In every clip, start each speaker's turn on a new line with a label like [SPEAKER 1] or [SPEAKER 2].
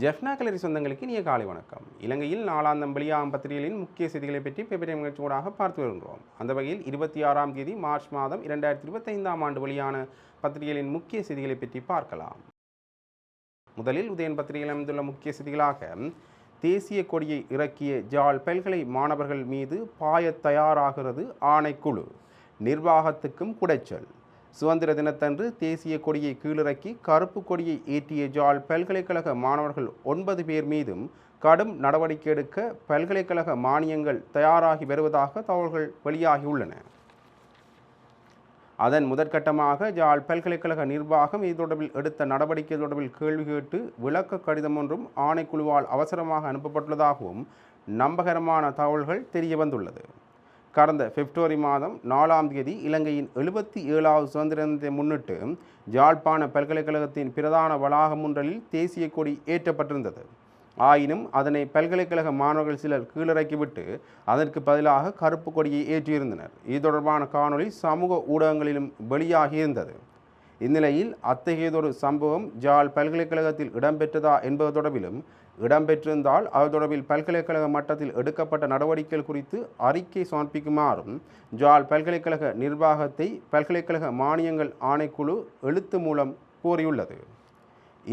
[SPEAKER 1] ஜெஃப்னா கலரி சொந்தங்களுக்கு இனிய காலை வணக்கம் இலங்கையில் நாலாம் தம்பளியா பத்திரிகைகளின் முக்கிய செய்திகளை பற்றி பேப்பர் நிகழ்ச்சி பார்த்து வருகிறோம் அந்த வகையில் இருபத்தி ஆறாம் தேதி மார்ச் மாதம் இரண்டாயிரத்தி இருபத்தைந்தாம் ஆண்டு வெளியான பத்திரிகைகளின் முக்கிய செய்திகளை பற்றி பார்க்கலாம் முதலில் உதயன் பத்திரிகையில் அமைந்துள்ள முக்கிய செய்திகளாக தேசிய கொடியை இறக்கிய ஜால் பல்கலை மாணவர்கள் மீது பாய தயாராகிறது ஆணைக்குழு நிர்வாகத்துக்கும் குடைச்சல் சுதந்திர தினத்தன்று தேசிய கொடியை கீழிறக்கி கருப்பு கொடியை ஏற்றிய ஜால் பல்கலைக்கழக மாணவர்கள் ஒன்பது பேர் மீதும் கடும் நடவடிக்கை எடுக்க பல்கலைக்கழக மானியங்கள் தயாராகி வருவதாக தகவல்கள் வெளியாகியுள்ளன அதன் முதற்கட்டமாக ஜால் பல்கலைக்கழக நிர்வாகம் இது தொடர்பில் எடுத்த நடவடிக்கை தொடர்பில் கேள்வி கேட்டு விளக்க கடிதம் ஒன்றும் ஆணைக்குழுவால் அவசரமாக அனுப்பப்பட்டுள்ளதாகவும் நம்பகரமான தகவல்கள் தெரிய வந்துள்ளது கடந்த பிப்ரவரி மாதம் நாலாம் தேதி இலங்கையின் எழுபத்தி ஏழாவது சுதந்திர தினத்தை முன்னிட்டு ஜாழ்ப்பாண பல்கலைக்கழகத்தின் பிரதான வளாகம் ஒன்றலில் தேசிய கொடி ஏற்றப்பட்டிருந்தது ஆயினும் அதனை பல்கலைக்கழக மாணவர்கள் சிலர் கீழிறக்கிவிட்டு அதற்கு பதிலாக கருப்பு கொடியை ஏற்றியிருந்தனர் இது தொடர்பான காணொளி சமூக ஊடகங்களிலும் வெளியாகியிருந்தது இந்நிலையில் அத்தகையதொரு சம்பவம் ஜால் பல்கலைக்கழகத்தில் இடம்பெற்றதா என்பது தொடர்பிலும் இடம்பெற்றிருந்தால் அது தொடர்பில் பல்கலைக்கழக மட்டத்தில் எடுக்கப்பட்ட நடவடிக்கைகள் குறித்து அறிக்கை சமர்ப்பிக்குமாறும் ஜால் பல்கலைக்கழக நிர்வாகத்தை பல்கலைக்கழக மானியங்கள் ஆணைக்குழு எழுத்து மூலம் கோரியுள்ளது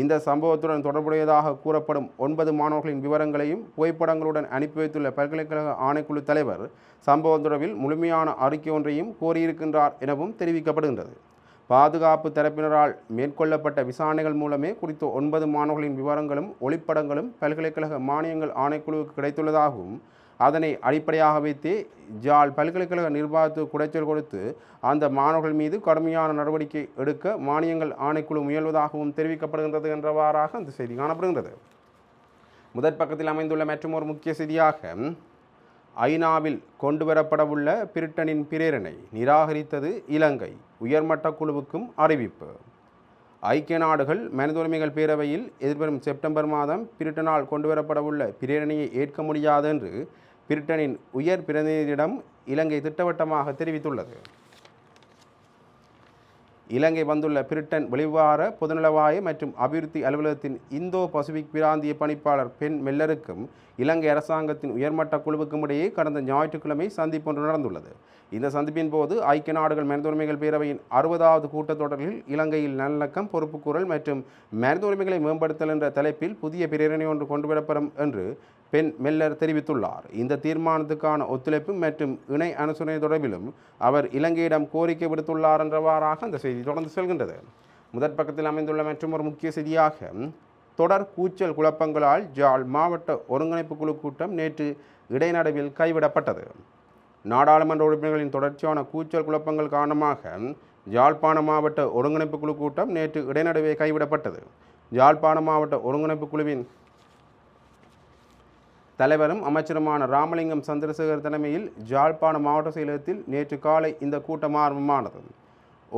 [SPEAKER 1] இந்த சம்பவத்துடன் தொடர்புடையதாக கூறப்படும் ஒன்பது மாணவர்களின் விவரங்களையும் புகைப்படங்களுடன் அனுப்பி வைத்துள்ள பல்கலைக்கழக ஆணைக்குழு தலைவர் சம்பவம் தொடர்பில் முழுமையான அறிக்கை ஒன்றையும் கோரியிருக்கின்றார் எனவும் தெரிவிக்கப்படுகின்றது பாதுகாப்பு தரப்பினரால் மேற்கொள்ளப்பட்ட விசாரணைகள் மூலமே குறித்த ஒன்பது மாணவர்களின் விவரங்களும் ஒளிப்படங்களும் பல்கலைக்கழக மானியங்கள் ஆணைக்குழுவுக்கு கிடைத்துள்ளதாகவும் அதனை அடிப்படையாக வைத்து ஜால் பல்கலைக்கழக நிர்வாகத்துக்கு குடைச்சல் கொடுத்து அந்த மாணவர்கள் மீது கடுமையான நடவடிக்கை எடுக்க மானியங்கள் ஆணைக்குழு முயல்வதாகவும் தெரிவிக்கப்படுகின்றது என்றவாறாக அந்த செய்தி காணப்படுகின்றது முதற் பக்கத்தில் அமைந்துள்ள மற்றும் ஒரு முக்கிய செய்தியாக ஐநாவில் கொண்டுவரப்படவுள்ள பிரிட்டனின் பிரேரணை நிராகரித்தது இலங்கை உயர்மட்ட குழுவுக்கும் அறிவிப்பு ஐக்கிய நாடுகள் மனித உரிமைகள் பேரவையில் எதிர்வரும் செப்டம்பர் மாதம் பிரிட்டனால் கொண்டுவரப்படவுள்ள பிரேரணையை ஏற்க முடியாது என்று பிரிட்டனின் உயர் பிரதிநிதியிடம் இலங்கை திட்டவட்டமாக தெரிவித்துள்ளது இலங்கை வந்துள்ள பிரிட்டன் வெளிவார பொதுநலவாய மற்றும் அபிவிருத்தி அலுவலகத்தின் இந்தோ பசிபிக் பிராந்திய பணிப்பாளர் பெண் மெல்லருக்கும் இலங்கை அரசாங்கத்தின் உயர்மட்ட குழுவுக்கும் இடையே கடந்த ஞாயிற்றுக்கிழமை சந்திப்பு ஒன்று நடந்துள்ளது இந்த சந்திப்பின் போது ஐக்கிய நாடுகள் மனித பேரவையின் அறுபதாவது கூட்டத்தொடரில் இலங்கையில் நல்லக்கம் பொறுப்புக்கூறல் மற்றும் மனித மேம்படுத்தல் என்ற தலைப்பில் புதிய பிரேரணை ஒன்று கொண்டுவிடப்படும் என்று பெண் மெல்லர் தெரிவித்துள்ளார் இந்த தீர்மானத்துக்கான ஒத்துழைப்பு மற்றும் இணை அனுசரணை தொடர்பிலும் அவர் இலங்கையிடம் கோரிக்கை விடுத்துள்ளார் என்றவாறாக அந்த செய்தி தொடர்ந்து செல்கின்றது முதற் பக்கத்தில் அமைந்துள்ள மற்றும் ஒரு முக்கிய செய்தியாக தொடர் கூச்சல் குழப்பங்களால் ஜாழ் மாவட்ட ஒருங்கிணைப்பு குழு கூட்டம் நேற்று இடைநடுவில் கைவிடப்பட்டது நாடாளுமன்ற உறுப்பினர்களின் தொடர்ச்சியான கூச்சல் குழப்பங்கள் காரணமாக ஜாழ்ப்பாண மாவட்ட ஒருங்கிணைப்பு குழு கூட்டம் நேற்று இடைநடுவே கைவிடப்பட்டது ஜாழ்ப்பாண மாவட்ட ஒருங்கிணைப்பு குழுவின் தலைவரும் அமைச்சருமான ராமலிங்கம் சந்திரசேகர் தலைமையில் ஜாழ்ப்பாண மாவட்ட செயலகத்தில் நேற்று காலை இந்த கூட்டம் ஆரம்பமானது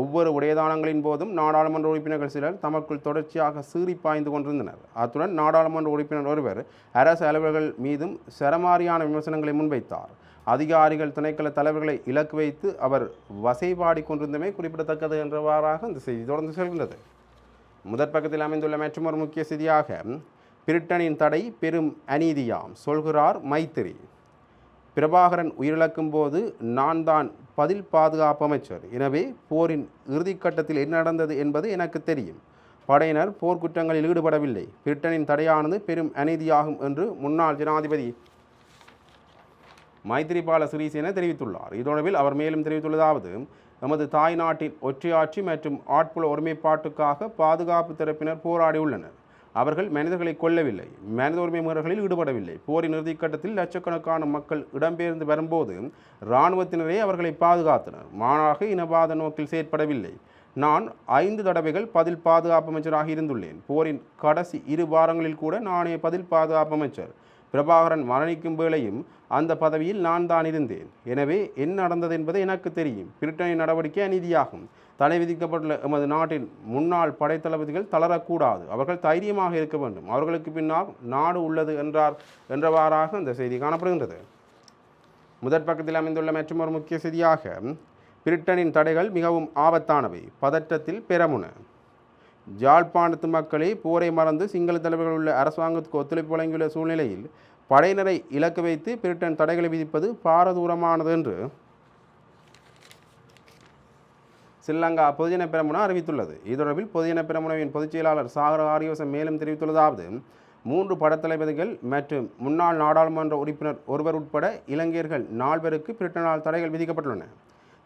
[SPEAKER 1] ஒவ்வொரு உடையதானங்களின் போதும் நாடாளுமன்ற உறுப்பினர்கள் சிலர் தமக்குள் தொடர்ச்சியாக சீறி பாய்ந்து கொண்டிருந்தனர் அத்துடன் நாடாளுமன்ற உறுப்பினர் ஒருவர் அரசு அலுவலர்கள் மீதும் சரமாரியான விமர்சனங்களை முன்வைத்தார் அதிகாரிகள் துணைக்கள தலைவர்களை இலக்கு வைத்து அவர் வசைபாடி கொண்டிருந்தமே குறிப்பிடத்தக்கது என்றவாறாக இந்த செய்தி தொடர்ந்து செல்கின்றது முதற் பக்கத்தில் அமைந்துள்ள மற்றொரு முக்கிய செய்தியாக பிரிட்டனின் தடை பெரும் அநீதியாம் சொல்கிறார் மைத்திரி பிரபாகரன் உயிரிழக்கும் போது நான் தான் பதில் பாதுகாப்பு அமைச்சர் எனவே போரின் இறுதிக்கட்டத்தில் என்ன நடந்தது என்பது எனக்கு தெரியும் படையினர் போர்க்குற்றங்களில் ஈடுபடவில்லை பிரிட்டனின் தடையானது பெரும் அநீதியாகும் என்று முன்னாள் ஜனாதிபதி மைத்திரிபால சிறிசேன தெரிவித்துள்ளார் இதொடர்பில் அவர் மேலும் தெரிவித்துள்ளதாவது நமது தாய் நாட்டின் ஒற்றையாட்சி மற்றும் ஆட்புல ஒருமைப்பாட்டுக்காக பாதுகாப்பு தரப்பினர் போராடியுள்ளனர் அவர்கள் மனிதர்களை கொல்லவில்லை மனித உரிமை முறைகளில் ஈடுபடவில்லை போரின் இறுதிக்கட்டத்தில் லட்சக்கணக்கான மக்கள் இடம்பெயர்ந்து வரும்போது இராணுவத்தினரே அவர்களை பாதுகாத்தனர் மாணாக இனவாத நோக்கில் செயற்படவில்லை நான் ஐந்து தடவைகள் பதில் பாதுகாப்பு அமைச்சராக இருந்துள்ளேன் போரின் கடைசி இரு வாரங்களில் கூட நானே பதில் பாதுகாப்பு அமைச்சர் பிரபாகரன் மரணிக்கும் வேளையும் அந்த பதவியில் நான் தான் இருந்தேன் எனவே என்ன நடந்தது என்பது எனக்கு தெரியும் பிரிட்டனின் நடவடிக்கை அநீதியாகும் தடை விதிக்கப்பட்டுள்ள எமது நாட்டின் முன்னாள் படைத்தளபதிகள் தளரக்கூடாது அவர்கள் தைரியமாக இருக்க வேண்டும் அவர்களுக்கு பின்னால் நாடு உள்ளது என்றார் என்றவாறாக அந்த செய்தி காணப்படுகின்றது முதற் பக்கத்தில் அமைந்துள்ள மற்றும் ஒரு முக்கிய செய்தியாக பிரிட்டனின் தடைகள் மிகவும் ஆபத்தானவை பதற்றத்தில் பெறமுன ஜாழ்ப்பாணத்து மக்களை போரை மறந்து சிங்கள தலைவர்கள் உள்ள அரசாங்கத்துக்கு ஒத்துழைப்பு வழங்கியுள்ள சூழ்நிலையில் படையினரை இலக்கு வைத்து பிரிட்டன் தடைகளை விதிப்பது பாரதூரமானது என்று ஸ்ரீலங்கா பொதுஜன பெரமுனா அறிவித்துள்ளது இது தொடர்பில் பொதுஜன பெரமுனவின் பொதுச் செயலாளர் சாகர ஆரியோசன் மேலும் தெரிவித்துள்ளதாவது மூன்று படத்தளபதிகள் மற்றும் முன்னாள் நாடாளுமன்ற உறுப்பினர் ஒருவர் உட்பட இலங்கையர்கள் நால்வருக்கு பிரிட்டனால் தடைகள் விதிக்கப்பட்டுள்ளன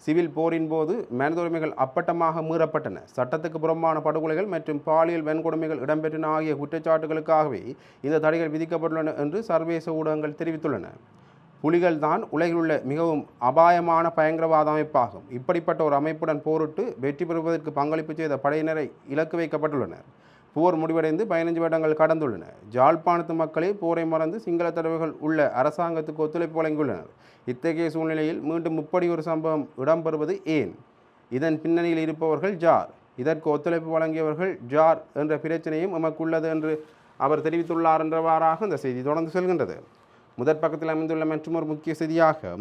[SPEAKER 1] சிவில் போரின் போது மனித உரிமைகள் அப்பட்டமாக மீறப்பட்டன சட்டத்துக்கு புறம்பான படுகொலைகள் மற்றும் பாலியல் வன்கொடுமைகள் இடம்பெற்றன ஆகிய குற்றச்சாட்டுகளுக்காகவே இந்த தடைகள் விதிக்கப்பட்டுள்ளன என்று சர்வதேச ஊடகங்கள் தெரிவித்துள்ளன புலிகள் தான் உலகில் உள்ள மிகவும் அபாயமான பயங்கரவாத அமைப்பாகும் இப்படிப்பட்ட ஒரு அமைப்புடன் போரிட்டு வெற்றி பெறுவதற்கு பங்களிப்பு செய்த படையினரை இலக்கு வைக்கப்பட்டுள்ளனர் போர் முடிவடைந்து பதினைஞ்சு வருடங்கள் கடந்துள்ளன ஜாழ்ப்பாணத்து மக்களே போரை மறந்து சிங்கள தடவைகள் உள்ள அரசாங்கத்துக்கு ஒத்துழைப்பு வழங்கியுள்ளனர் இத்தகைய சூழ்நிலையில் மீண்டும் முப்படி ஒரு சம்பவம் இடம்பெறுவது ஏன் இதன் பின்னணியில் இருப்பவர்கள் ஜார் இதற்கு ஒத்துழைப்பு வழங்கியவர்கள் ஜார் என்ற பிரச்சனையும் எமக்குள்ளது என்று அவர் தெரிவித்துள்ளார் என்றவாறாக இந்த செய்தி தொடர்ந்து செல்கின்றது முதற் பக்கத்தில் அமைந்துள்ள மற்றொரு முக்கிய செய்தியாக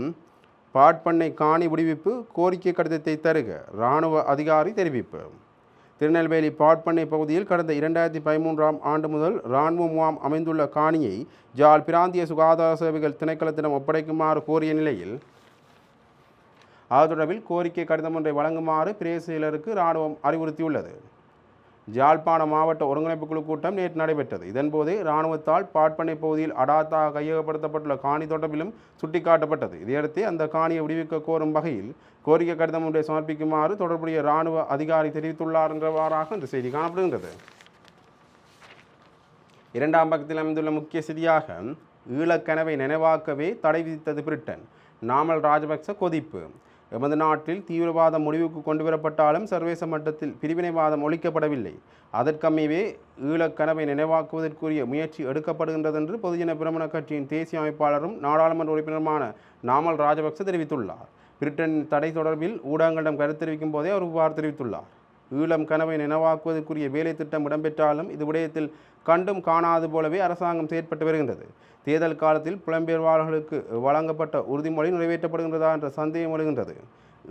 [SPEAKER 1] பாட்பண்ணை காணி விடுவிப்பு கோரிக்கை கடிதத்தை தருக இராணுவ அதிகாரி தெரிவிப்பு திருநெல்வேலி பாட்பண்ணை பகுதியில் கடந்த இரண்டாயிரத்தி பதிமூன்றாம் ஆண்டு முதல் இராணுவ முகாம் அமைந்துள்ள காணியை ஜால் பிராந்திய சுகாதார சேவைகள் திணைக்களத்திடம் ஒப்படைக்குமாறு கோரிய நிலையில் அது தொடர்பில் கோரிக்கை கடிதம் ஒன்றை வழங்குமாறு பிரேசிலருக்கு இராணுவம் அறிவுறுத்தியுள்ளது ஜாழ்ப்பாண மாவட்ட ஒருங்கிணைப்பு குழு கூட்டம் நேற்று நடைபெற்றது இதன்போது இராணுவத்தால் பாட்பனை பகுதியில் அடாத்தாக கையகப்படுத்தப்பட்டுள்ள காணி தொடர்பிலும் சுட்டிக்காட்டப்பட்டது இதையடுத்து அந்த காணியை விடுவிக்க கோரும் வகையில் கோரிக்கை கடிதம் ஒன்றை சமர்ப்பிக்குமாறு தொடர்புடைய இராணுவ அதிகாரி தெரிவித்துள்ளார் என்றவாறாக இந்த செய்தி காணப்படுகின்றது இரண்டாம் பக்கத்தில் அமைந்துள்ள முக்கிய செய்தியாக ஈழக்கனவை நினைவாக்கவே தடை விதித்தது பிரிட்டன் நாமல் ராஜபக்ச கொதிப்பு எமது நாட்டில் தீவிரவாதம் முடிவுக்கு கொண்டு வரப்பட்டாலும் சர்வதேச மட்டத்தில் பிரிவினைவாதம் ஒழிக்கப்படவில்லை அதற்கமைவே ஈழக்கனவை நினைவாக்குவதற்குரிய முயற்சி எடுக்கப்படுகின்றது என்று பொதுஜன பிரமண கட்சியின் தேசிய அமைப்பாளரும் நாடாளுமன்ற உறுப்பினருமான நாமல் ராஜபக்ச தெரிவித்துள்ளார் பிரிட்டன் தடை தொடர்பில் ஊடகங்களிடம் கருத்து தெரிவிக்கும் போதே அவர் இவ்வாறு தெரிவித்துள்ளார் ஈழம் கனவை நினைவாக்குவதற்குரிய வேலை திட்டம் இடம்பெற்றாலும் இது விடயத்தில் கண்டும் காணாது போலவே அரசாங்கம் செயற்பட்டு வருகின்றது தேர்தல் காலத்தில் புலம்பெயர்வாளர்களுக்கு வழங்கப்பட்ட உறுதிமொழி நிறைவேற்றப்படுகின்றதா என்ற சந்தேகம் எழுகின்றது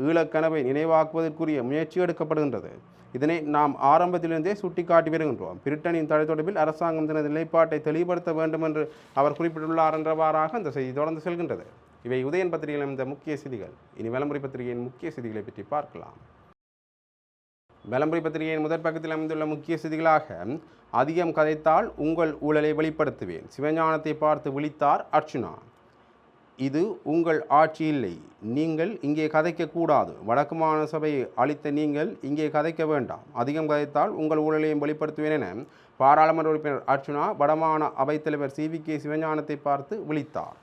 [SPEAKER 1] ஈழக்கனவை நினைவாக்குவதற்குரிய முயற்சி எடுக்கப்படுகின்றது இதனை நாம் ஆரம்பத்திலிருந்தே சுட்டிக்காட்டி வருகின்றோம் பிரிட்டனின் தலை தொடர்பில் அரசாங்கம் தனது நிலைப்பாட்டை தெளிவுபடுத்த வேண்டும் என்று அவர் குறிப்பிட்டுள்ளார் என்றவாறாக அந்த செய்தி தொடர்ந்து செல்கின்றது இவை உதயன் பத்திரிகையில் இந்த முக்கிய செய்திகள் இனி வலமுறை பத்திரிகையின் முக்கிய செய்திகளை பற்றி பார்க்கலாம் விளம்பரி பத்திரிகையின் முதற் பக்கத்தில் அமைந்துள்ள முக்கிய செய்திகளாக அதிகம் கதைத்தால் உங்கள் ஊழலை வெளிப்படுத்துவேன் சிவஞானத்தை பார்த்து விழித்தார் அர்ச்சுனா இது உங்கள் ஆட்சி இல்லை நீங்கள் இங்கே கதைக்கக்கூடாது வடக்கு மாண சபையை அளித்த நீங்கள் இங்கே கதைக்க வேண்டாம் அதிகம் கதைத்தால் உங்கள் ஊழலையும் வெளிப்படுத்துவேன் என பாராளுமன்ற உறுப்பினர் அர்ச்சுனா வடமான அவைத்தலைவர் சி வி கே சிவஞானத்தை பார்த்து விழித்தார்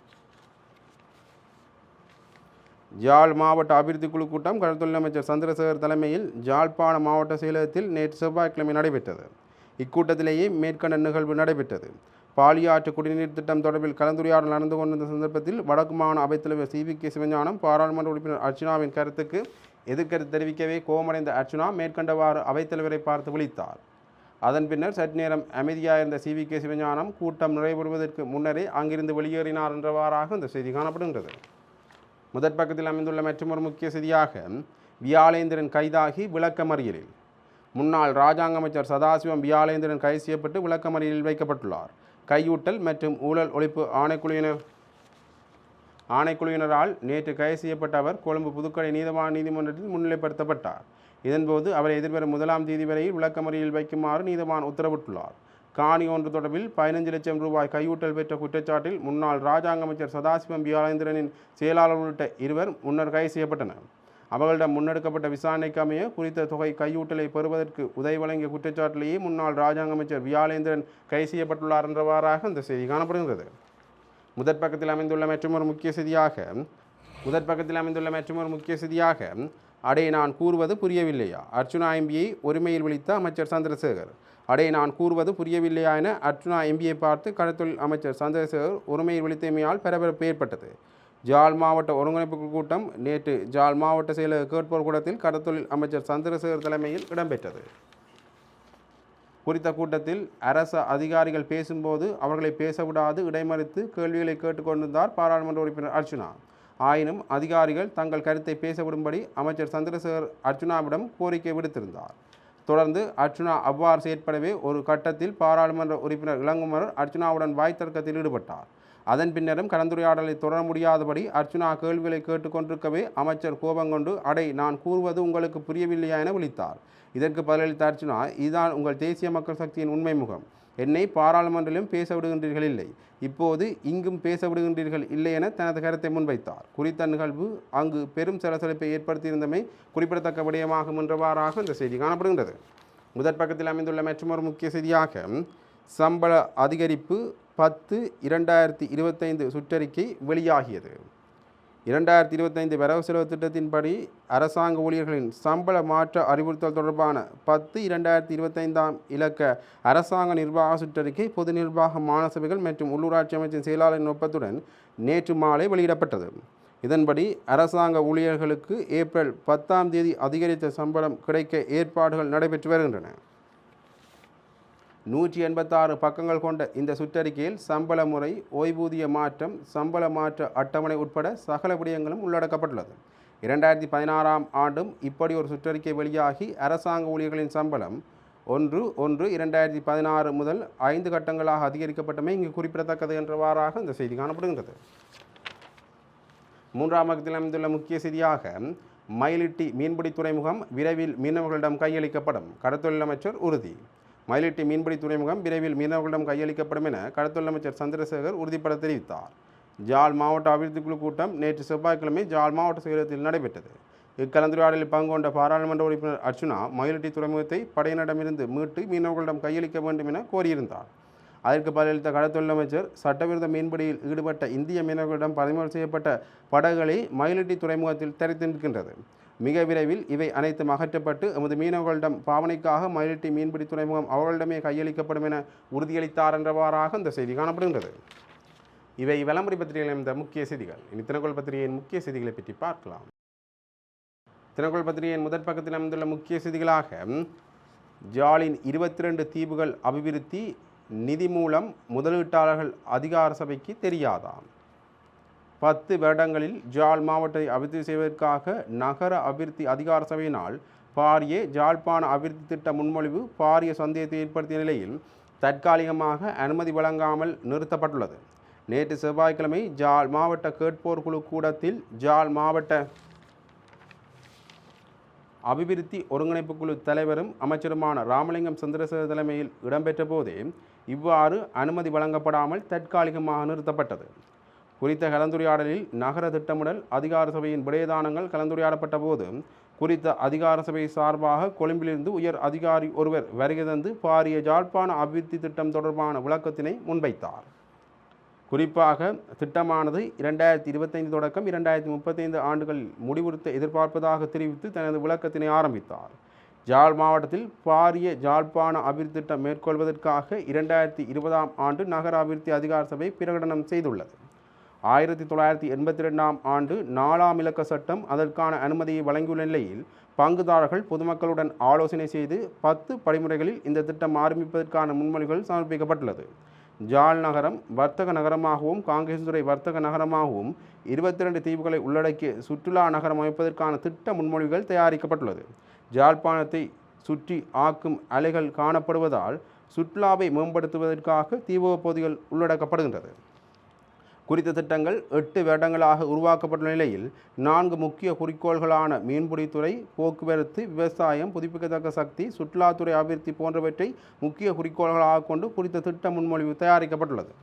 [SPEAKER 1] ஜாழ் மாவட்ட அபிவிருத்தி குழு கூட்டம் கடற்தொழில் அமைச்சர் சந்திரசேகர் தலைமையில் ஜாழ்ப்பாண மாவட்ட செயலகத்தில் நேற்று செவ்வாய்க்கிழமை நடைபெற்றது இக்கூட்டத்திலேயே மேற்கண்ட நிகழ்வு நடைபெற்றது பாலியாற்று குடிநீர் திட்டம் தொடர்பில் கலந்துரையாடல் நடந்து கொண்டிருந்த சந்தர்ப்பத்தில் வடக்கு மாகாண அவைத்தலைவர் சி வி கே சிவஞானம் பாராளுமன்ற உறுப்பினர் அர்ச்சனாவின் கருத்துக்கு எதிர்கருத்து தெரிவிக்கவே கோபமடைந்த அர்ச்சனா மேற்கண்டவாறு அவைத்தலைவரை பார்த்து விழித்தார் அதன் பின்னர் சற்று நேரம் அமைதியாக இருந்த சி வி கே சிவஞானம் கூட்டம் நிறைவேறுவதற்கு முன்னரே அங்கிருந்து வெளியேறினார் என்றவாறாக இந்த செய்தி காணப்படுகின்றது முதற் பக்கத்தில் அமைந்துள்ள மற்றொரு முக்கிய செய்தியாக வியாழேந்திரன் கைதாகி விளக்கமறியலில் முன்னாள் ராஜாங்க அமைச்சர் சதாசிவம் வியாழேந்திரன் கைது செய்யப்பட்டு விளக்கமறியலில் வைக்கப்பட்டுள்ளார் கையூட்டல் மற்றும் ஊழல் ஒழிப்பு ஆணைக்குழுவினர் ஆணைக்குழுவினரால் நேற்று கைது செய்யப்பட்ட அவர் கொழும்பு புதுக்கடை நீதவான் நீதிமன்றத்தில் முன்னிலைப்படுத்தப்பட்டார் இதன்போது அவரை எதிர்வரும் முதலாம் தேதி வரையில் விளக்கமறியலில் வைக்குமாறு நீதவான் உத்தரவிட்டுள்ளார் காணி ஒன்று தொடர்பில் பதினஞ்சு லட்சம் ரூபாய் கையூட்டல் பெற்ற குற்றச்சாட்டில் முன்னாள் ராஜாங்க அமைச்சர் சதாசிவம் வியாழேந்திரனின் செயலாளர் உள்ளிட்ட இருவர் முன்னர் கைது செய்யப்பட்டனர் அவர்களிடம் முன்னெடுக்கப்பட்ட விசாரணைக்கு அமைய குறித்த தொகை கையூட்டலை பெறுவதற்கு உதவி வழங்கிய குற்றச்சாட்டிலேயே முன்னாள் ராஜாங்க அமைச்சர் வியாலேந்திரன் கைது செய்யப்பட்டுள்ளார் என்றவாறாக இந்த செய்தி காணப்படுகிறது முதற் பக்கத்தில் அமைந்துள்ள மற்றொரு முக்கிய செய்தியாக முதற் பக்கத்தில் அமைந்துள்ள மற்றொரு முக்கிய செய்தியாக அடே நான் கூறுவது புரியவில்லையா அர்ச்சுனா எம்பியை ஒருமையில் விழித்த அமைச்சர் சந்திரசேகர் அடே நான் கூறுவது புரியவில்லையா என அர்ச்சுனா எம்பியை பார்த்து கடத்தொழில் அமைச்சர் சந்திரசேகர் ஒருமையில் விழித்தமையால் பரபரப்பு ஏற்பட்டது ஜால் மாவட்ட ஒருங்கிணைப்பு கூட்டம் நேற்று ஜால் மாவட்ட செயலக கேட்போர் கூடத்தில் கடத்தொழில் அமைச்சர் சந்திரசேகர் தலைமையில் இடம்பெற்றது குறித்த கூட்டத்தில் அரச அதிகாரிகள் பேசும்போது அவர்களை பேசவிடாது இடைமறித்து கேள்விகளை கேட்டுக்கொண்டிருந்தார் பாராளுமன்ற உறுப்பினர் அர்ச்சுனா ஆயினும் அதிகாரிகள் தங்கள் கருத்தை பேசவிடும்படி அமைச்சர் சந்திரசேகர் அர்ஜுனாவிடம் கோரிக்கை விடுத்திருந்தார் தொடர்ந்து அர்ச்சுனா அவ்வாறு செயற்படவே ஒரு கட்டத்தில் பாராளுமன்ற உறுப்பினர் இளங்குமரர் அர்ச்சுனாவுடன் வாய் தர்க்கத்தில் ஈடுபட்டார் அதன் பின்னரும் கலந்துரையாடலை தொடர முடியாதபடி அர்ச்சுனா கேள்விகளை கேட்டுக்கொண்டிருக்கவே அமைச்சர் கோபம் கொண்டு அடை நான் கூறுவது உங்களுக்கு புரியவில்லையா என விழித்தார் இதற்கு பதிலளித்த அர்ஜுனா இதுதான் உங்கள் தேசிய மக்கள் சக்தியின் உண்மை முகம் என்னை பாராளுமன்றிலும் பேச விடுகின்றீர்கள் இல்லை இப்போது இங்கும் பேச விடுகின்றீர்கள் இல்லை என தனது கருத்தை முன்வைத்தார் குறித்த நிகழ்வு அங்கு பெரும் சலசலப்பை ஏற்படுத்தியிருந்தமை குறிப்பிடத்தக்க விடயமாகும் என்றவாறாக இந்த செய்தி காணப்படுகின்றது முதற் பக்கத்தில் அமைந்துள்ள மற்றொரு முக்கிய செய்தியாக சம்பள அதிகரிப்பு பத்து இரண்டாயிரத்தி இருபத்தைந்து சுற்றறிக்கை வெளியாகியது இரண்டாயிரத்தி இருபத்தைந்து வரவு செலவு திட்டத்தின்படி அரசாங்க ஊழியர்களின் சம்பள மாற்ற அறிவுறுத்தல் தொடர்பான பத்து இரண்டாயிரத்தி இருபத்தைந்தாம் இலக்க அரசாங்க நிர்வாக சுற்றறிக்கை பொது நிர்வாக மாணசபைகள் மற்றும் உள்ளூராட்சி அமைச்சின் செயலாளரின் ஒப்பத்துடன் நேற்று மாலை வெளியிடப்பட்டது இதன்படி அரசாங்க ஊழியர்களுக்கு ஏப்ரல் பத்தாம் தேதி அதிகரித்த சம்பளம் கிடைக்க ஏற்பாடுகள் நடைபெற்று வருகின்றன நூற்றி எண்பத்தாறு பக்கங்கள் கொண்ட இந்த சுற்றறிக்கையில் சம்பள முறை ஓய்வூதிய மாற்றம் சம்பள மாற்ற அட்டவணை உட்பட சகல விடயங்களும் உள்ளடக்கப்பட்டுள்ளது இரண்டாயிரத்தி பதினாறாம் ஆண்டும் இப்படி ஒரு சுற்றறிக்கை வெளியாகி அரசாங்க ஊழியர்களின் சம்பளம் ஒன்று ஒன்று இரண்டாயிரத்தி பதினாறு முதல் ஐந்து கட்டங்களாக அதிகரிக்கப்பட்டமை இங்கு குறிப்பிடத்தக்கது என்றவாறாக இந்த செய்தி காணப்படுகின்றது மூன்றாம் பக்கத்தில் அமைந்துள்ள முக்கிய செய்தியாக மயிலிட்டி மீன்பிடி துறைமுகம் விரைவில் மீனவர்களிடம் கையளிக்கப்படும் கடத்தொழில் அமைச்சர் உறுதி மயிலிட்டி மீன்பிடி துறைமுகம் விரைவில் மீனவர்களிடம் கையளிக்கப்படும் என கடத்தொழில் அமைச்சர் சந்திரசேகர் உறுதிப்பட தெரிவித்தார் ஜால் மாவட்ட அபிவிருத்தி குழு கூட்டம் நேற்று செவ்வாய்க்கிழமை ஜால் மாவட்ட செயலகத்தில் நடைபெற்றது இக்கலந்துரையாடலில் பங்குகொண்ட பாராளுமன்ற உறுப்பினர் அர்ச்சுனா மயிலிட்டி துறைமுகத்தை படையினரிடமிருந்து மீட்டு மீனவர்களிடம் கையளிக்க வேண்டும் என கோரியிருந்தார் அதற்கு பதிலளித்த கடத்தொழில் அமைச்சர் சட்டவிரோத மீன்பிடியில் ஈடுபட்ட இந்திய மீனவர்களிடம் பறிமுதல் செய்யப்பட்ட படகுகளை மயிலிட்டி துறைமுகத்தில் திரைத்திருக்கின்றது மிக விரைவில் இவை அனைத்தும் அகற்றப்பட்டு எமது மீனவர்களிடம் பாவனைக்காக மயிலிட்டி மீன்பிடி துறைமுகம் அவர்களிடமே கையளிக்கப்படும் என உறுதியளித்தார் என்றவாறாக இந்த செய்தி காணப்படுகின்றது இவை விளம்பரி பத்திரிகைகளின் இந்த முக்கிய செய்திகள் இனி திருக்கோள் பத்திரிகையின் முக்கிய செய்திகளை பற்றி பார்க்கலாம் தினக்கோள் பத்திரிகையின் முதற் பக்கத்தில் அமைந்துள்ள முக்கிய செய்திகளாக ஜாலின் இருபத்தி ரெண்டு தீவுகள் அபிவிருத்தி நிதி மூலம் முதலீட்டாளர்கள் அதிகார சபைக்கு தெரியாதாம் பத்து வருடங்களில் ஜால் மாவட்டத்தை அபிவிருத்தி செய்வதற்காக நகர அபிவிருத்தி அதிகார சபையினால் பாரிய ஜாழ்ப்பாண அபிவிருத்தி திட்ட முன்மொழிவு பாரிய சந்தேகத்தை ஏற்படுத்திய நிலையில் தற்காலிகமாக அனுமதி வழங்காமல் நிறுத்தப்பட்டுள்ளது நேற்று செவ்வாய்க்கிழமை ஜாழ் மாவட்ட கேட்போர் குழு கூடத்தில் ஜாழ் மாவட்ட அபிவிருத்தி ஒருங்கிணைப்பு குழு தலைவரும் அமைச்சருமான ராமலிங்கம் சந்திரசேகர் தலைமையில் இடம்பெற்ற போதே இவ்வாறு அனுமதி வழங்கப்படாமல் தற்காலிகமாக நிறுத்தப்பட்டது குறித்த கலந்துரையாடலில் நகர திட்டமிடல் அதிகார சபையின் விடயதானங்கள் கலந்துரையாடப்பட்ட போது குறித்த அதிகார சபை சார்பாக கொழும்பிலிருந்து உயர் அதிகாரி ஒருவர் வருகை தந்து பாரிய ஜாழ்ப்பாண அபிவிருத்தி திட்டம் தொடர்பான விளக்கத்தினை முன்வைத்தார் குறிப்பாக திட்டமானது இரண்டாயிரத்தி இருபத்தைந்து தொடக்கம் இரண்டாயிரத்தி முப்பத்தைந்து ஆண்டுகளில் முடிவுறுத்த எதிர்பார்ப்பதாக தெரிவித்து தனது விளக்கத்தினை ஆரம்பித்தார் ஜாழ் மாவட்டத்தில் பாரிய ஜாழ்ப்பாண அபிவிருத்தி திட்டம் மேற்கொள்வதற்காக இரண்டாயிரத்தி இருபதாம் ஆண்டு நகர அபிவிருத்தி அதிகார சபை பிரகடனம் செய்துள்ளது ஆயிரத்தி தொள்ளாயிரத்தி எண்பத்தி ரெண்டாம் ஆண்டு நாலாம் இலக்க சட்டம் அதற்கான அனுமதியை வழங்கியுள்ள நிலையில் பங்குதாரர்கள் பொதுமக்களுடன் ஆலோசனை செய்து பத்து படிமுறைகளில் இந்த திட்டம் ஆரம்பிப்பதற்கான முன்மொழிகள் சமர்ப்பிக்கப்பட்டுள்ளது ஜால் நகரம் வர்த்தக நகரமாகவும் காங்கிரஸ் துறை வர்த்தக நகரமாகவும் இருபத்தி ரெண்டு தீவுகளை உள்ளடக்கிய சுற்றுலா நகரம் அமைப்பதற்கான திட்ட முன்மொழிகள் தயாரிக்கப்பட்டுள்ளது ஜாழ்ப்பாணத்தை சுற்றி ஆக்கும் அலைகள் காணப்படுவதால் சுற்றுலாவை மேம்படுத்துவதற்காக தீவு பகுதிகள் உள்ளடக்கப்படுகின்றது குறித்த திட்டங்கள் எட்டு வருடங்களாக உருவாக்கப்பட்ட நிலையில் நான்கு முக்கிய குறிக்கோள்களான மீன்பிடித்துறை போக்குவரத்து விவசாயம் புதுப்பிக்கத்தக்க சக்தி சுற்றுலாத்துறை அபிவிருத்தி போன்றவற்றை முக்கிய குறிக்கோள்களாக கொண்டு குறித்த திட்ட முன்மொழிவு தயாரிக்கப்பட்டுள்ளது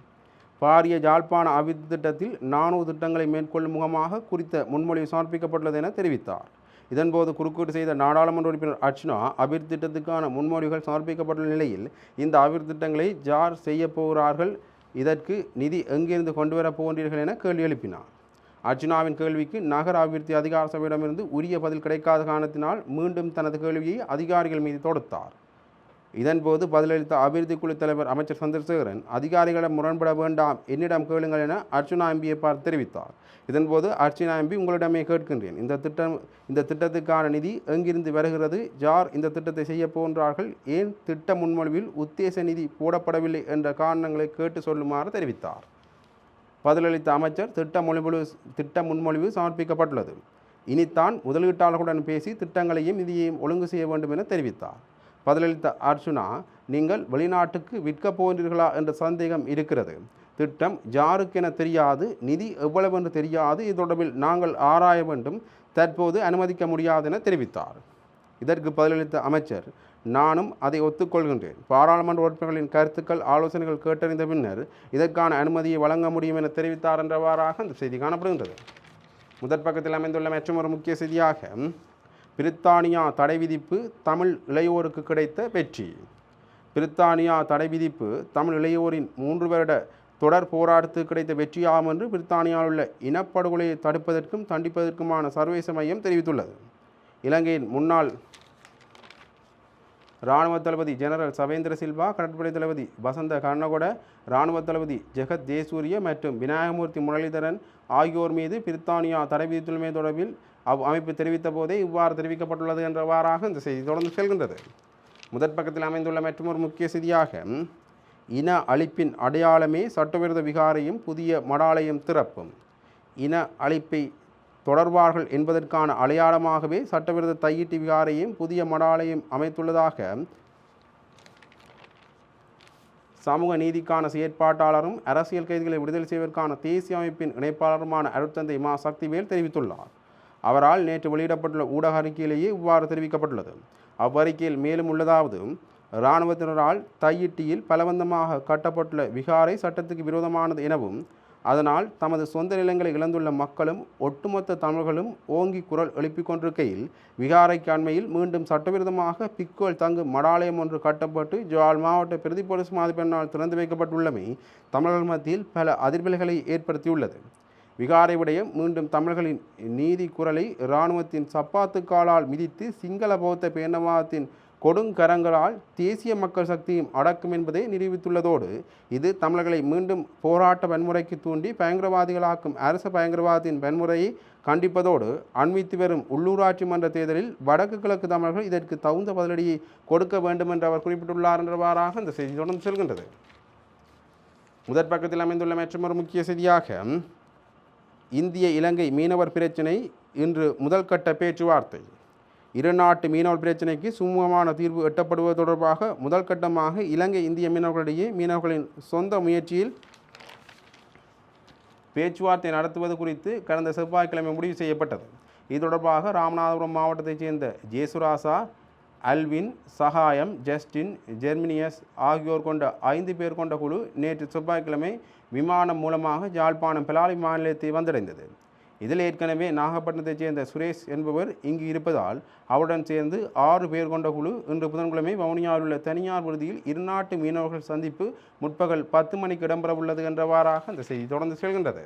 [SPEAKER 1] பாரிய ஜாழ்ப்பாண அபிவிருத்தி திட்டத்தில் நானூறு திட்டங்களை மேற்கொள்ளும் முகமாக குறித்த முன்மொழிவு சமர்ப்பிக்கப்பட்டுள்ளது என தெரிவித்தார் இதன்போது குறுக்கீடு செய்த நாடாளுமன்ற உறுப்பினர் அர்ச்சனா அபிவிருத்தி திட்டத்துக்கான முன்மொழிகள் சமர்ப்பிக்கப்பட்டுள்ள நிலையில் இந்த அபிவிருத்தி திட்டங்களை ஜார் செய்யப்போகிறார்கள் இதற்கு நிதி எங்கிருந்து கொண்டு வரப் போகின்றீர்கள் என கேள்வி எழுப்பினார் அர்ஜுனாவின் கேள்விக்கு நகர அபிவிருத்தி அதிகார சபையிடமிருந்து உரிய பதில் கிடைக்காத காரணத்தினால் மீண்டும் தனது கேள்வியை அதிகாரிகள் மீது தொடுத்தார் இதன்போது பதிலளித்த அபிவிருத்தி குழு தலைவர் அமைச்சர் சந்திரசேகரன் அதிகாரிகளிடம் முரண்பட வேண்டாம் என்னிடம் கேளுங்கள் என அர்ச்சுனா எம்பியை பார்த்து தெரிவித்தார் இதன்போது அர்ச்சனா எம்பி உங்களிடமே கேட்கின்றேன் இந்த திட்டம் இந்த திட்டத்துக்கான நிதி எங்கிருந்து வருகிறது யார் இந்த திட்டத்தை செய்ய போன்றார்கள் ஏன் திட்ட முன்மொழிவில் உத்தேச நிதி போடப்படவில்லை என்ற காரணங்களை கேட்டு சொல்லுமாறு தெரிவித்தார் பதிலளித்த அமைச்சர் திட்ட மொழிபொழிவு திட்ட முன்மொழிவு சமர்ப்பிக்கப்பட்டுள்ளது இனித்தான் முதலீட்டாளர்களுடன் பேசி திட்டங்களையும் நிதியையும் ஒழுங்கு செய்ய வேண்டும் என தெரிவித்தார் பதிலளித்த அர்ஜுனா நீங்கள் வெளிநாட்டுக்கு விற்க போகிறீர்களா என்ற சந்தேகம் இருக்கிறது திட்டம் யாருக்கென தெரியாது நிதி எவ்வளவு என்று தெரியாது இது தொடர்பில் நாங்கள் ஆராய வேண்டும் தற்போது அனுமதிக்க முடியாது என தெரிவித்தார் இதற்கு பதிலளித்த அமைச்சர் நானும் அதை ஒத்துக்கொள்கின்றேன் பாராளுமன்ற உறுப்பினர்களின் கருத்துக்கள் ஆலோசனைகள் கேட்டறிந்த பின்னர் இதற்கான அனுமதியை வழங்க முடியும் என தெரிவித்தார் என்றவாறாக அந்த செய்தி காணப்படுகின்றது முதற் பக்கத்தில் அமைந்துள்ள மற்றும் ஒரு முக்கிய செய்தியாக பிரித்தானியா தடை விதிப்பு தமிழ் இளையோருக்கு கிடைத்த வெற்றி பிரித்தானியா தடை விதிப்பு தமிழ் இளையோரின் மூன்று வருட தொடர் போராட்டத்துக்கு கிடைத்த வெற்றியாகும் என்று பிரித்தானியாவில் உள்ள இனப்படுகொலையை தடுப்பதற்கும் தண்டிப்பதற்குமான சர்வதேச மையம் தெரிவித்துள்ளது இலங்கையின் முன்னாள் இராணுவ தளபதி ஜெனரல் சவேந்திர சில்வா கடற்படை தளபதி வசந்த கர்ணகொட இராணுவ தளபதி ஜெகத் தேசூரிய மற்றும் விநாயகமூர்த்தி முரளிதரன் ஆகியோர் மீது பிரித்தானியா தடை விதித்துள்ளமை தொடர்பில் அவ் அமைப்பு தெரிவித்த போதே இவ்வாறு தெரிவிக்கப்பட்டுள்ளது என்றவாறாக இந்த செய்தி தொடர்ந்து செல்கின்றது முதற் பக்கத்தில் அமைந்துள்ள மற்றொரு முக்கிய செய்தியாக இன அழிப்பின் அடையாளமே சட்டவிரோத விகாரையும் புதிய மடாலயம் திறப்பும் இன அழிப்பை தொடர்வார்கள் என்பதற்கான அடையாளமாகவே சட்டவிரோத தையீட்டு விகாரையும் புதிய மடாலயம் அமைத்துள்ளதாக சமூக நீதிக்கான செயற்பாட்டாளரும் அரசியல் கைதிகளை விடுதலை செய்வதற்கான தேசிய அமைப்பின் இணைப்பாளருமான அருட்தந்தை மா சக்திவேல் தெரிவித்துள்ளார் அவரால் நேற்று வெளியிடப்பட்டுள்ள ஊடக அறிக்கையிலேயே இவ்வாறு தெரிவிக்கப்பட்டுள்ளது அவ்வறிக்கையில் மேலும் உள்ளதாவது இராணுவத்தினரால் தையிட்டியில் பலவந்தமாக கட்டப்பட்டுள்ள விகாரை சட்டத்துக்கு விரோதமானது எனவும் அதனால் தமது சொந்த நிலங்களை இழந்துள்ள மக்களும் ஒட்டுமொத்த தமிழர்களும் ஓங்கி குரல் எழுப்பிக் கொண்டிருக்கையில் விகாரைக்கு அண்மையில் மீண்டும் சட்டவிரோதமாக பிக்கோல் தங்கு மடாலயம் ஒன்று கட்டப்பட்டு ஜுவால் மாவட்ட பிரதி போலீஸ் மாதிரி பெண்ணால் திறந்து வைக்கப்பட்டுள்ளமை தமிழர்கள் மத்தியில் பல அதிர்வலைகளை ஏற்படுத்தியுள்ளது விகாரை விடயம் மீண்டும் தமிழர்களின் நீதி குரலை இராணுவத்தின் சப்பாத்து காலால் மிதித்து சிங்கள பௌத்த பேண்டவாதத்தின் கொடுங்கரங்களால் தேசிய மக்கள் சக்தியும் அடக்கும் என்பதை நிரூபித்துள்ளதோடு இது தமிழர்களை மீண்டும் போராட்ட வன்முறைக்கு தூண்டி பயங்கரவாதிகளாக்கும் அரச பயங்கரவாதத்தின் வன்முறையை கண்டிப்பதோடு அண்மித்து வரும் உள்ளூராட்சி மன்ற தேர்தலில் வடக்கு கிழக்கு தமிழர்கள் இதற்கு தகுந்த பதிலடியை கொடுக்க வேண்டும் என்று அவர் குறிப்பிட்டுள்ளார் என்றவாறாக இந்த செய்தி தொடர்ந்து செல்கின்றது முதற் பக்கத்தில் அமைந்துள்ள மற்றொரு முக்கிய செய்தியாக இந்திய இலங்கை மீனவர் பிரச்சினை இன்று முதல் கட்ட பேச்சுவார்த்தை இரு நாட்டு மீனவர் பிரச்சினைக்கு சுமூகமான தீர்வு எட்டப்படுவது தொடர்பாக முதல் கட்டமாக இலங்கை இந்திய மீனவர்களிடையே மீனவர்களின் சொந்த முயற்சியில் பேச்சுவார்த்தை நடத்துவது குறித்து கடந்த செவ்வாய்க்கிழமை முடிவு செய்யப்பட்டது இது தொடர்பாக ராமநாதபுரம் மாவட்டத்தைச் சேர்ந்த ஜேசுராசா அல்வின் சகாயம் ஜஸ்டின் ஜெர்மினியஸ் ஆகியோர் கொண்ட ஐந்து பேர் கொண்ட குழு நேற்று செவ்வாய்க்கிழமை விமானம் மூலமாக ஜாழ்ப்பாணம் பிலாலி மாநிலத்தை வந்தடைந்தது இதில் ஏற்கனவே நாகப்பட்டினத்தைச் சேர்ந்த சுரேஷ் என்பவர் இங்கு இருப்பதால் அவருடன் சேர்ந்து ஆறு பேர் கொண்ட குழு இன்று புதன்கிழமை வவுனியாவில் உள்ள தனியார் விடுதியில் இருநாட்டு மீனவர்கள் சந்திப்பு முற்பகல் பத்து மணிக்கு இடம்பெறவுள்ளது என்றவாறாக அந்த செய்தி தொடர்ந்து செல்கின்றது